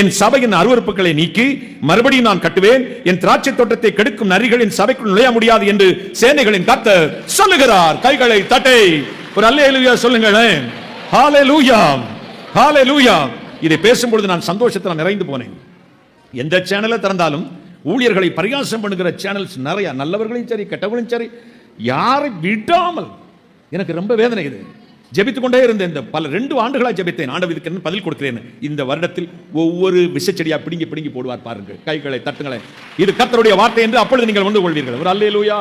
என் சபையின் அருவருப்புகளை நீக்கி மறுபடியும் நான் கட்டுவேன். என் திராட்சை தோட்டத்தை கெடுக்கும் நரிகளின் சபைக்குள் நுழைய முடியாது என்று சேனைகளின் கர்த்தர் சொல்லுகிறார். கைகளை தட்டை. ஒரு அல்லேலூயா சொல்லுங்களேன். ஹாலே லூயா இதை பேசும்பொழுது நான் சந்தோஷத்தில் நிறைந்து போனேன். எந்த சேனலை திறந்தாலும் ஊழியர்களை பரிகாசம் பண்ணுகிற சேனல்ஸ் நிறையா. நல்லவர்களையும் சரி கெட்டவர்களும் சரி யாரை விடாமல். எனக்கு ரொம்ப வேதனை இது. ஜெபித்துக்கொண்டே இருந்தேன் இந்த பல ரெண்டு ஆண்டுகளா ஜெபித்தேன். ஆண்டவர் இதுக்கு என்ன பதில் கொடுக்கிறேன் இந்த வருடத்தில் ஒவ்வொரு விஷச்செடியா பிடுங்கி பிடுங்கி போடுவார் பாருங்க. கைகளை தட்டுங்களை இது கத்தருடைய வார்த்தை என்று அப்பொழுது நீங்கள் வந்து கொள்வீர்கள். ஒரு அல்லேலூயா.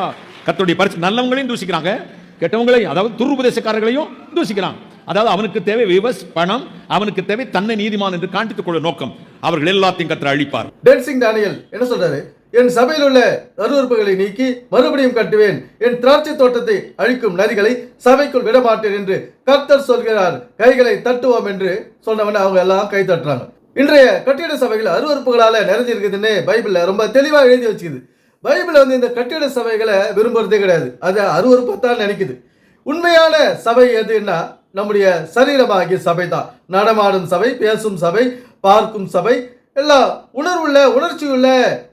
கத்தருடைய பரிசு நல்லவங்களையும் தூசிக்கிறாங்க. கெட்டவங்களையும் அதாவது துருபதேசக்காரர்களையும் தூசிக்கிறான். அதாவது அவனுக்கு தேவை விவஸ் பணம் அவனுக்கு தேவை தன்னை நீதிமான் என்று காண்பித்துக் கொள்ள நோக்கம். அவர்கள் எல்லாத்தையும் கத்திர அழிப்பார். டென்சிங் டானியல் என்ன சொல்றாரு? என் சபையில் உள்ள அருவறுப்புகளை நீக்கி மறுபடியும் கட்டுவேன். என் திராட்சை தோட்டத்தை அழிக்கும் நரிகளை சபைக்குள் விடமாட்டேன் என்று கர்த்தர் சொல்கிறார். கைகளை தட்டுவோம் என்று சொன்னவன் அவங்க எல்லாம் கை தட்டுறாங்க. இன்றைய கட்டிட சபைகள் அருவறுப்புகளால நிறைஞ்சிருக்குதுன்னு பைபிளில் ரொம்ப தெளிவாக எழுதி வச்சுக்குது. பைபிளில் வந்து இந்த கட்டிட சபைகளை விரும்புறதே கிடையாது. அது அருவறுப்பத்தான் நினைக்குது. உண்மையான சபை எதுன்னா நம்முடைய சரீரமாகிய சபை தான் நடமாடும் சபை பேசும் சபை பார்க்கும் சபை எல்லாம் உணர்வுள்ள உணர்ச்சியுள்ள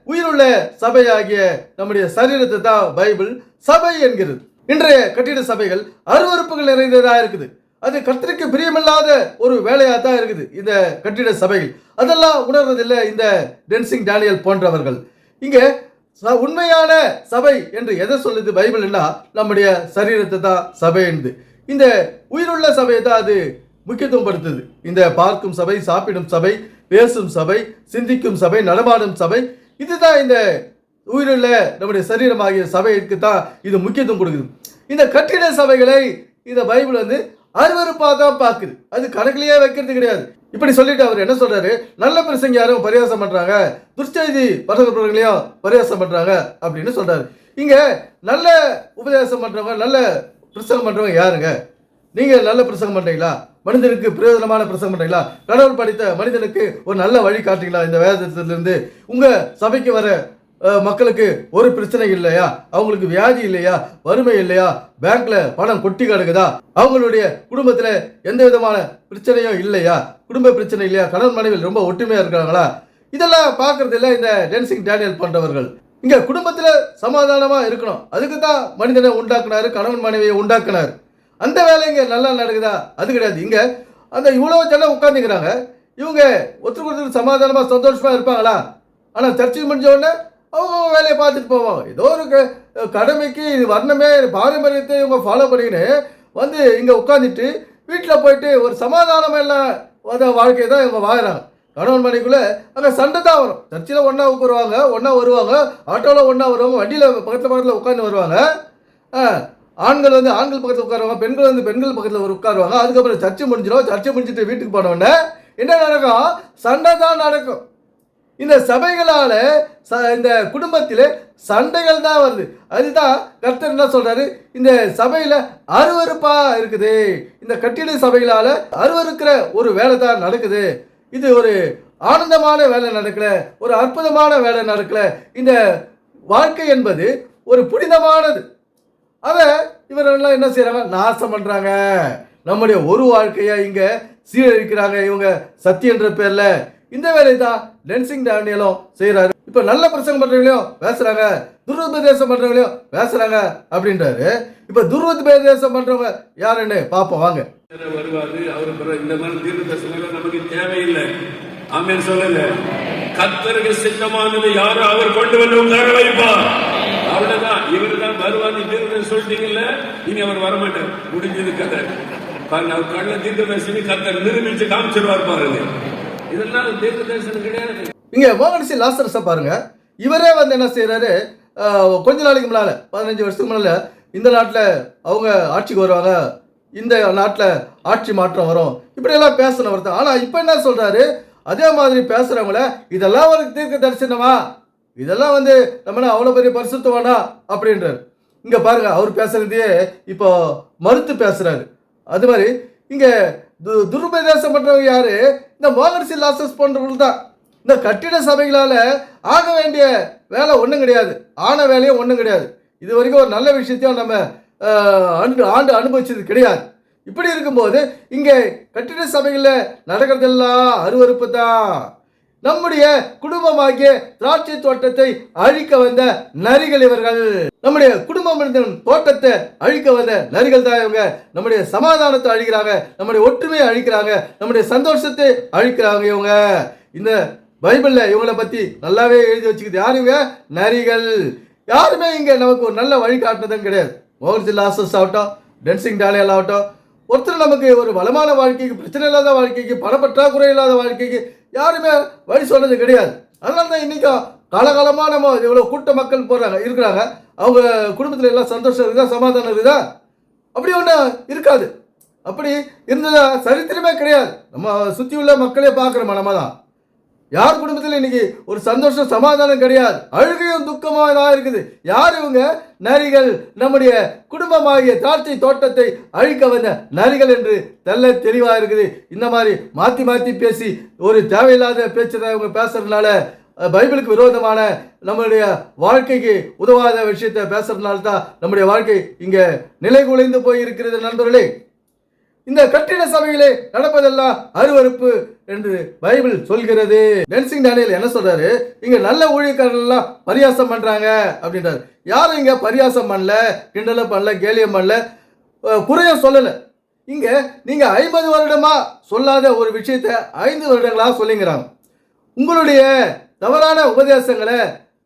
உயிருள்ள சபையாகிய நம்முடைய சரீரத்தை தான் பைபிள் சபை என்கிறது. இன்றைய கட்டிட சபைகள் அருவறுப்புகள் நிறைந்ததாக இருக்குது. அது கர்த்தருக்கு பிரியமில்லாத ஒரு வேலையாக தான் இருக்குது இந்த கட்டிட சபைகள். அதெல்லாம் உணர்வதில்லை இந்த டென்சிங் டேனியல் போன்றவர்கள். இங்கே ச- உண்மையான சபை என்று எதை சொல்லுது பைபிள்னா நம்முடைய சரீரத்தை தான் சபை என்று இந்த உயிருள்ள சபையை தான் அது முக்கியத்துவம் படுத்துது இந்த பார்க்கும் சபை சாப்பிடும் சபை பேசும் சபை சிந்திக்கும் சபை நடமாடும் சபை இதுதான் இந்த உயிருள்ள நம்முடைய சரீரமாகிய சபைக்கு தான் இது முக்கியத்துவம் கொடுக்குது. இந்த கட்டிட சபைகளை இந்த பைபிள் வந்து அருவருப்பாக தான் பார்க்குது. அது கணக்கிலேயே வைக்கிறது கிடையாது. இப்படி சொல்லிட்டு அவர் என்ன சொல்றாரு? நல்ல பிரசங்க யாரும் பரியாசம் பண்றாங்க. துர்ச்செய்தி பரதப்பவர்களையும் பரியாசம் பண்றாங்க அப்படின்னு சொல்றாரு. இங்க நல்ல உபதேசம் பண்றவங்க நல்ல பிரசங்கம் பண்றவங்க யாருங்க? நீங்க நல்ல பிரசங்கம் பண்றீங்களா? மனிதனுக்கு பிரயோஜனமான பிரசங்கம் பண்றீங்களா? கடவுள் படித்த மனிதனுக்கு ஒரு நல்ல வழி காட்டுறீங்களா? இந்த வேதத்திலிருந்து. உங்க சபைக்கு வர மக்களுக்கு ஒரு பிரச்சனை இல்லையா? அவங்களுக்கு வியாதி இல்லையா? வறுமை இல்லையா? பேங்க்ல பணம் கொட்டி கிடக்குதா? அவங்களுடைய குடும்பத்துல எந்த விதமான பிரச்சனையும் இல்லையா? குடும்ப பிரச்சனை இல்லையா? கணவன் மனைவியில் ரொம்ப ஒற்றுமையா இருக்கிறாங்களா இதெல்லாம் பார்க்கறது இல்லை இந்த டென்சிங் டேனியல் போன்றவர்கள். இங்க குடும்பத்துல சமாதானமா இருக்கணும். அதுக்கு தான் மனிதனை உண்டாக்குனாரு கணவன் மனைவியை உண்டாக்குனார். அந்த வேலை இங்கே நல்லா நடக்குதா? அது கிடையாது. இங்கே அந்த இவ்வளோ ஜனம் உட்காந்துக்கிறாங்க இவங்க ஒருத்தருக்கு ஒருத்தர் சந்தோஷமாக இருப்பாங்களா? ஆனால் சர்ச்சை முடிஞ்ச உடனே அவங்க அவங்க வேலையை பார்த்துட்டு போவாங்க. ஏதோ ஒரு க- கடமைக்கு இது வர்ணமே பாரம்பரியத்தை இவங்க ஃபாலோ பண்ணிக்கின்னு வந்து இங்கே உட்காந்துட்டு வீட்டில் போயிட்டு ஒரு சமாதானம் எல்லாம் வந்த வாழ்க்கையை தான் இவங்க வாங்குறாங்க கணவன் மணிக்குள்ளே அங்கே சண்டை தான் வரும். சர்ச்சில் ஒன்றா உட்காருவாங்க ஒன்றா வருவாங்க ஆட்டோவில் ஒன்றா வருவாங்க வண்டியில் பக்கத்தில் பக்கத்தில் உட்காந்து வருவாங்க. ஆ, ஆண்கள் வந்து ஆண்கள் பக்கத்தில் உட்காருவாங்க பெண்கள் வந்து பெண்கள் பக்கத்தில் உட்காருவாங்க. அதுக்கப்புறம் சர்ச்சை முடிஞ்சிடும். சர்ச்சை முடிஞ்சிட்டு வீட்டுக்கு போன என்ன நடக்கும்? சண்டை தான் நடக்கும். இந்த சபைகளால் ச- இந்த குடும்பத்தில் சண்டைகள் தான் வருது. அதுதான் கர்த்தர் என்ன சொல்கிறாரு இந்த சபையில் அருவறுப்பாக இருக்குது. இந்த கட்டிட சபைகளால் அருவருக்கிற ஒரு வேலை தான் நடக்குது. இது ஒரு ஆனந்தமான வேலை நடக்கல. ஒரு அற்புதமான வேலை நடக்கல. இந்த வாழ்க்கை என்பது ஒரு புனிதமானது. அதை இவரெல்லாம் என்ன செய்கிறாங்க நாசம் பண்றாங்க. நம்முடைய ஒரு வாழ்க்கையை இங்க சீரழிக்கிறாங்க இவங்க சத்தியன்ற பேர்ல. இந்த வேலை தான் டென்சிங் டேனியலும் செய்கிறாரு இப்போ நல்ல பிரசங்கம் பண்ணுறவங்களையும் பேசுறாங்க. துருபதேசம் பண்ணுறவங்களையும் பேசுறாங்க அப்படின்றாரு. இப்போ துருபதேசம் பண்றவங்க யாருன்னு பாப்போம் வாங்க. வருவாரு அவர் இந்த மாதிரி தரிசனம் நமக்கு தேவையில்லை. ஆமென் சொல்லல. கத்தருக்கு சித்தமானது யாரும் அவர் கொண்டு வந்து உட்கார வைப்பார் அவ்வளவுதான் இவர் தான் வருவார் நீ தீர்க்க சொல்லிட்டீங்கல்ல? இனி அவர் வரமாட்டார். முடிஞ்சது கதை. பாருங்க அவர் கண்ண தீர்க்க தரிசனி கத்தர் நிரூபிச்சு காமிச்சிருவார் பாருங்க. இதெல்லாம் தீர்க்க தரிசனம் கிடையாது. இங்க வாகனசி லாசரஸ பாருங்க. இவரே வந்து என்ன செய்யறாரு கொஞ்ச நாளைக்கு முன்னால பதினஞ்சு வருஷத்துக்கு முன்னால இந்த நாட்டில் அவங்க ஆட்சிக்கு வருவாங்க. இந்த நாட்டில் ஆட்சி மாற்றம் வரும். இப்படியெல்லாம் பேசினவர் தான். ஆனால் இப்போ என்ன சொல்றாரு? அதே மாதிரி பேசுறவங்கள இதெல்லாம் ஒரு தீர்க்க தரிசனமா? இதெல்லாம் வந்து நம்ம அவ்வளோ பெரிய பரிசுத்தவானா? அப்படின்றாரு. இங்க பாருங்க அவர் பேசுறதையே இப்போ மறுத்து பேசுறாரு. அது மாதிரி இங்க து துருபதேசம் பண்றவங்க யாரு? இந்த மோகன்சி லாசஸ் போன்றவர்கள் தான். இந்த கட்டிட சபைகளால ஆக வேண்டிய வேலை ஒன்றும் கிடையாது. ஆன வேலையும் ஒன்றும் கிடையாது. இது வரைக்கும் ஒரு நல்ல விஷயத்தையும் நம்ம அன்று ஆண்டு ஆண்டு அனுபவிச்சது கிடையாது. இப்படி இருக்கும்போது இங்கே கட்டிட சபைகளில் நடக்கிறதெல்லாம் அருவருப்பு தான். நம்முடைய குடும்பமாகிய திராட்சை தோட்டத்தை அழிக்க வந்த நரிகள் இவர்கள். நம்முடைய குடும்பம் தோட்டத்தை அழிக்க வந்த நரிகள் தான் இவங்க. நம்முடைய சமாதானத்தை அழிக்கிறாங்க நம்முடைய ஒற்றுமையை அழிக்கிறாங்க நம்முடைய சந்தோஷத்தை அழிக்கிறாங்க இவங்க. இந்த பைபிளில் இவங்களை பற்றி நல்லாவே எழுதி வச்சுக்குது. யார் இவங்க? நரிகள். யாருமே இங்கே நமக்கு ஒரு நல்ல வழிகாட்டினதும் கிடையாது. மோகன்சி லாசஸ் ஆகட்டும் டென்சிங் டாலியால் ஆகட்டும். ஒருத்தர் நமக்கு ஒரு வளமான வாழ்க்கைக்கு பிரச்சனை இல்லாத வாழ்க்கைக்கு பணப்பற்றாக்குறை இல்லாத வாழ்க்கைக்கு யாருமே வழி சொன்னது கிடையாது. அதனால தான் இன்றைக்கும் காலகாலமாக நம்ம இவ்வளோ கூட்ட மக்கள் போகிறாங்க இருக்கிறாங்க. அவங்க குடும்பத்தில் எல்லாம் சந்தோஷம் இருக்குதா சமாதானம் இருக்குதா? அப்படி ஒன்றும் இருக்காது. அப்படி இருந்ததா சரித்திரமே கிடையாது. நம்ம சுற்றி உள்ள மக்களே பார்க்குறோமா நம்ம தான் யார் குடும்பத்தில் இன்னைக்கு ஒரு சந்தோஷம் சமாதானம் கிடையாது? அழுகையும் துக்கமாக தான் இருக்குது. யார் இவங்க? நரிகள். நம்முடைய குடும்பமாகிய தாழ்த்தி தோட்டத்தை அழிக்க வந்த நரிகள் என்று தெல்ல தெளிவாக இருக்குது. இந்த மாதிரி மாற்றி மாற்றி பேசி ஒரு தேவையில்லாத பேச்சு இவங்க பேசுறதுனால பைபிளுக்கு விரோதமான நம்மளுடைய வாழ்க்கைக்கு உதவாத விஷயத்தை பேசுறதுனால தான் நம்முடைய வாழ்க்கை இங்கே நிலை குலைந்து போய் இருக்கிறது நண்பர்களே. இந்த கட்டிட சபையிலே நடப்பதெல்லாம் அருவருப்பு என்று பைபிள் சொல்கிறது. டென்சிங் டேனியல் என்ன சொல்றாரு? இங்க நல்ல ஊழியக்காரர்கள் எல்லாம் பரியாசம் பண்றாங்க அப்படின்றாரு. யாரும் இங்க பரியாசம் பண்ணல கிண்டல பண்ணல கேலியம் பண்ணல. குறைய குறையும் சொல்லல. இங்க நீங்க ஐம்பது வருடமா சொல்லாத ஒரு விஷயத்தை ஐந்து வருடங்களா சொல்லிங்கிறாங்க. உங்களுடைய தவறான உபதேசங்களை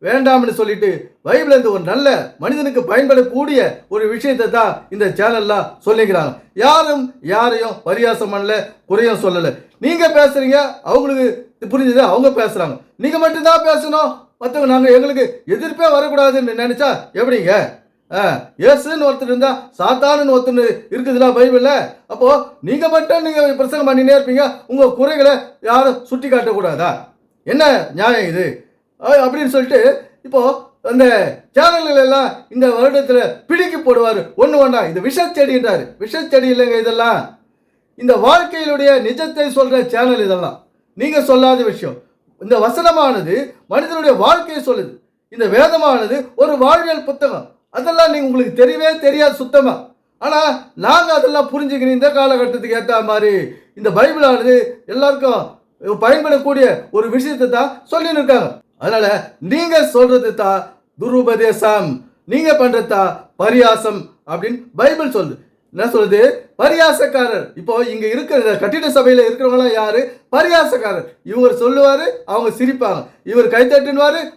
வேண்டாம்னு சொல்லிட்டு பைபிள் இருந்து ஒரு நல்ல மனிதனுக்கு பயன்படக்கூடிய ஒரு விஷயத்தை தான் இந்த சேனல்ல சொல்லிக்கிறாங்க யாரும் யாரையும் பரியாசம் பண்ணல குறையும் சொல்லலை. நீங்க பேசுறீங்க அவங்களுக்கு புரிஞ்சது அவங்க பேசுறாங்க. நீங்க மட்டும்தான் பேசணும். மற்றவங்க நாங்கள் எங்களுக்கு எதிர்ப்பே வரக்கூடாதுன்னு நினைச்சா எப்படிங்க? ஆ, இயேசுன்னு ஒருத்தர் இருந்தா சாத்தானுன்னு ஒருத்தர் இருக்குதுல பைபிள்ல? அப்போ நீங்க மட்டும் நீங்க பிரசங்கம் பண்ணினே இருப்பீங்க உங்க குறைகளை யாரும் சுட்டி காட்டக்கூடாதா என்ன நியாயம் இது? அப்படின்னு சொல்லிட்டு இப்போ அந்த சேனல்கள் எல்லாம் இந்த வருடத்தில் பிடிக்கி போடுவார். ஒன்று ஒன்றா இது விஷச்செடின்றார் விஷச்செடி இல்லைங்க இதெல்லாம். இந்த வாழ்க்கையிலுடைய நிஜத்தை சொல்கிற சேனல் இதெல்லாம். நீங்கள் சொல்லாத விஷயம். இந்த வசனமானது மனிதனுடைய வாழ்க்கையை சொல்லுது. இந்த வேதமானது ஒரு வாழ்வியல் புத்தகம். அதெல்லாம் நீங்கள் உங்களுக்கு தெரியவே தெரியாது சுத்தமாக ஆனால் நாங்கள் அதெல்லாம் புரிஞ்சுக்கணும் இந்த காலகட்டத்துக்கு ஏற்ற மாதிரி இந்த பைபிளானது எல்லாருக்கும் பயன்படக்கூடிய ஒரு விஷயத்தை தான் சொல்லின்னு இருக்காங்க. அதனால நீங்க சொல்றது தான் துருபதேசம். நீங்க பண்றதா பரியாசம் அப்படின்னு பைபிள் சொல்லுது. என்ன சொல்லுது? பரியாசக்காரர். இப்போ இங்க இருக்கிற கட்டிட சபையில இருக்கிறவங்களாம் யாரு? பரியாசக்காரர். இவர் சொல்லுவாரு அவங்க சிரிப்பாங்க. இவர் கை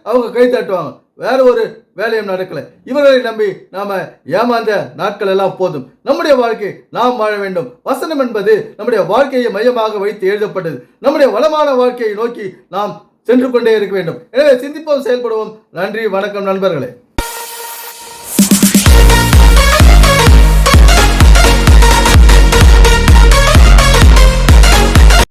அவங்க கை தட்டுவாங்க. வேற ஒரு வேலையும் நடக்கல. இவர்களை நம்பி நாம ஏமாந்த நாட்கள் எல்லாம் போதும். நம்முடைய வாழ்க்கை நாம் வாழ வேண்டும். வசனம் என்பது நம்முடைய வாழ்க்கையை மையமாக வைத்து எழுதப்பட்டது. நம்முடைய வளமான வாழ்க்கையை நோக்கி நாம் சென்று கொண்டே இருக்க வேண்டும். எனவே சிந்திப்போம் செயல்படுவோம். நன்றி வணக்கம் நண்பர்களே.